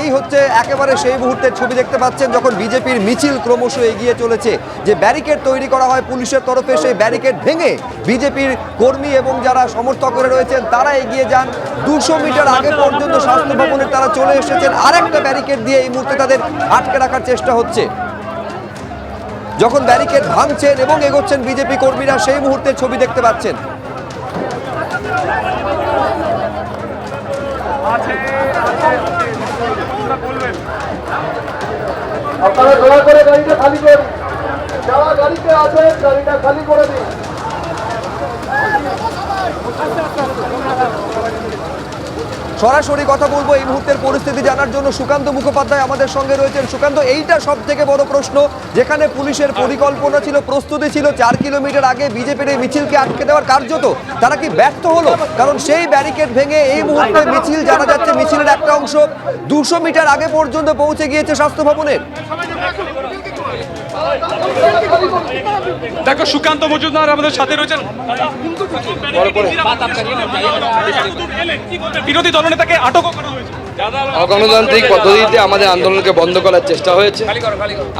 এই হচ্ছে একেবারে সেই মুহূর্তের ছবি দেখতে পাচ্ছেন যখন বিজেপির মিছিল ক্রমশ এগিয়ে চলেছে। যে ব্যারিকেড তৈরি করা হয় পুলিশের তরফে, সেই ব্যারিকেড ভেঙে বিজেপির কর্মী এবং যারা সমর্থকরা রয়েছেন, তারা এগিয়ে যান। দুশো মিটার আগে পর্যন্ত স্বাস্থ্য ভবনে তারা চলে এসেছেন। আরেকটা ব্যারিকেড দিয়ে এই মুহূর্তে তাদের আটকে রাখার চেষ্টা হচ্ছে। যখন ব্যারিকেড ভাঙছেন এবং এগোচ্ছেন বিজেপি কর্মীরা, সেই মুহূর্তের ছবি দেখতে পাচ্ছেন। আপনারা দয়া করে গাড়িটা খালি করুন যারা গাড়িতে আছেন গাড়িটা খালি করে সরাসরি কথা বলব এই মুহূর্তের পরিস্থিতি জানার জন্য সুকান্ত মুখোপাধ্যায় আমাদের সঙ্গে রয়েছেন। সুকান্ত, এইটা সব থেকে বড় প্রশ্ন, যেখানে পুলিশের পরিকল্পনা ছিল, প্রস্তুতি ছিল চার কিলোমিটার আগে বিজেপির এই মিছিলকে আটকে দেওয়ার কার্যত। তারা কি ব্যর্থ হলো? কারণ সেই ব্যারিকেড ভেঙে এই মুহূর্তে মিছিল জানা যাচ্ছে, মিছিলের একটা অংশ দুশো মিটার আগে পর্যন্ত পৌঁছে গিয়েছে স্বাস্থ্য ভবনের দেখো, সুকান্ত মজুমদার আমাদের সাথে রয়েছেন। বিরোধী দলনেতাকে আটক করা হয়েছে। অগণতান্ত্রিক পদ্ধতিতে আমাদের আন্দোলনকে বন্ধ করার চেষ্টা হয়েছে।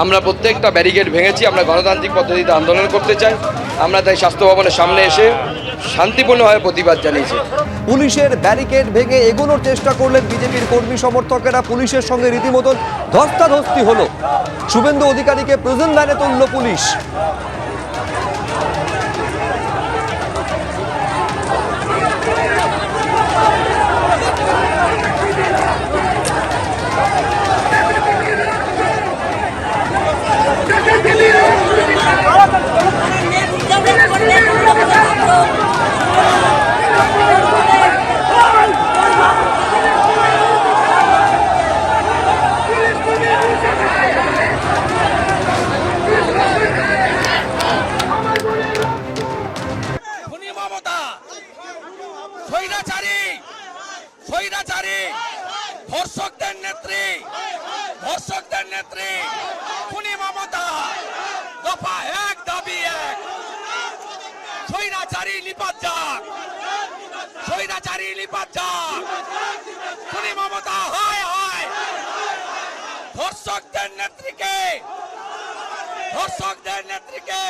আমরা প্রত্যেকটা ব্যারিকেড ভেঙেছি, আমরা গণতান্ত্রিক পদ্ধতিতে আন্দোলন করতে চাই। আমরা তাই স্বাস্থ্য ভবনের সামনে এসে শান্তিপূর্ণভাবে প্রতিবাদ জানিয়েছে। পুলিশের ব্যারিকেড ভেঙে এগোনোর চেষ্টা করলেন বিজেপির কর্মী সমর্থকেরা। পুলিশের সঙ্গে রীতিমতন ধস্তাধস্তি হলো। শুভেন্দু অধিকারীকে প্রেজেন্ট ভ্যানে তুলল পুলিশ। স্বৈরাচারী স্বৈরাচারী, ধর্ষকদের নেত্রী ধর্ষকদের নেত্রী, খুনি মমতা, দফা এক, দাবি এক। স্বৈরাচারী লিপাত যাক। স্বৈরাচারী লিপাত যাক। খুনি মমতা, হায় হায়। ধর্ষকদের নেত্রীকে ধর্ষকদের নেত্রীকে